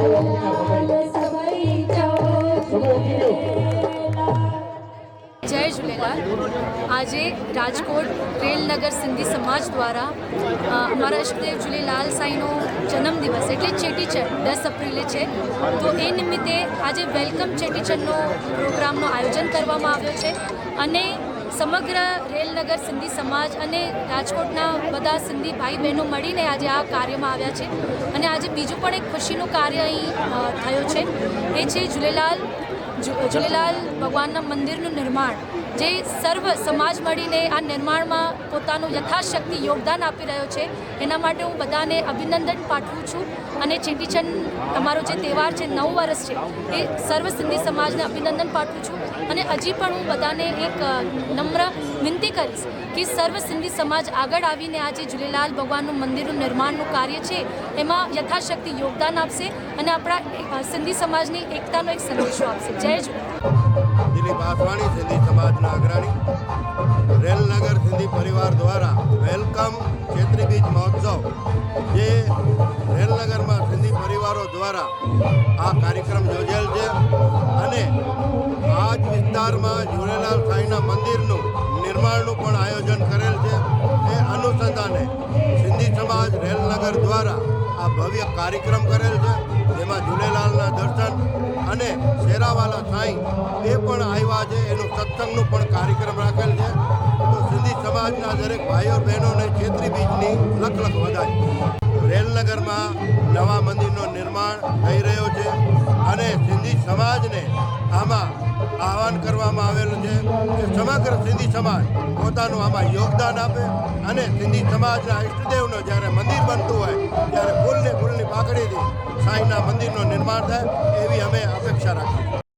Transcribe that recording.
જય ઝૂલેલાલ આજે રાજકોટ રેલનગર સિંધી સમાજ દ્વારા અમારા ઇષ્ટદેવ ઝૂલેલાલ સાંઈનો જન્મદિવસ એટલે ચેટીચંડ દસ એપ્રિલે છે તો એ નિમિત્તે આજે વેલકમ ચેટીચંડનો પ્રોગ્રામનું આયોજન કરવામાં આવ્યો છે અને સમગ્ર રેલનગર સિંધી સમાજ અને રાજકોટના બધા સિંધી ભાઈ બહેનો મળીને આજે આ કાર્યમાં આવ્યા છે. અને આજે બીજું પણ એક ખુશીનું કાર્ય અહીં થયું છે. એ છે ઝૂલેલાલ ઝૂલેલાલ ભગવાનના મંદિરનું નિર્માણ. જે સર્વ સમાજ મળીને આ નિર્માણમાં પોતાનું યથાશક્તિ યોગદાન આપી રહ્યો છે, એના માટે હું બધાને અભિનંદન પાઠવું છું. અને ચેટીચંદ તમારો જે તહેવાર છે, નવ વર્ષ છે, એ સર્વ સિંધી સમાજને અભિનંદન પાઠવું છું. અને હજી પણ હું બધાને એક નમ્ર વિનંતી કરીશ કે સર્વ સિંધી સમાજ આગળ આવીને આ જે ઝૂલેલાલ ભગવાનનું મંદિરનું નિર્માણનું કાર્ય છે, એમાં યથાશક્તિ યોગદાન આપશે અને આપણા સિંધી સમાજની એકતાનો એક સંદેશો આપશે. જય ઝૂલેલાલ દિલીપ આસવાણી સમાજના અગ્રણી. રેલનગર સિંધી પરિવાર દ્વારા વેલકમ ચૈત્રી બીજ મહોત્સવ, જે રેલનગરમાં સિંધી પરિવારો દ્વારા આ કાર્યક્રમ યોજેલ છે. અને આ જ વિસ્તારમાં ઝૂલેલાલ સાંઈના મંદિરનું નિર્માણનું પણ આયોજન કરેલ છે. એ અનુસંધાને સિંધી સમાજ રેલનગર દ્વારા આ ભવ્ય કાર્યક્રમ કરેલ છે. જેમાં ઝૂલેલાલના દર્શન અને શેરાવાલા સાંઈ એ પણ આવ્યા છે. એનું સત્સંગનું પણ કાર્યક્રમ રાખેલ છે. તો સિંધી સમાજના દરેક ભાઈઓ બહેનોને ચેત્રી બીજની લખ લખ વધાય રેલનગરમાં નવા મંદિરનું નિર્માણ થઈ રહ્યો છે અને સિંધી સમાજને આમાં આહવાન કરવામાં આવેલું છે કે સમગ્ર સિંધી સમાજ પોતાનું આમાં યોગદાન આપે અને સિંધી સમાજના ઈષ્ટદેવનો જ્યારે મંદિર બનતું હોય, ત્યારે ફૂલને ફૂલની પાકડીથી સાંઈના મંદિરનું નિર્માણ થાય, એવી અમે અપેક્ષા રાખીએ.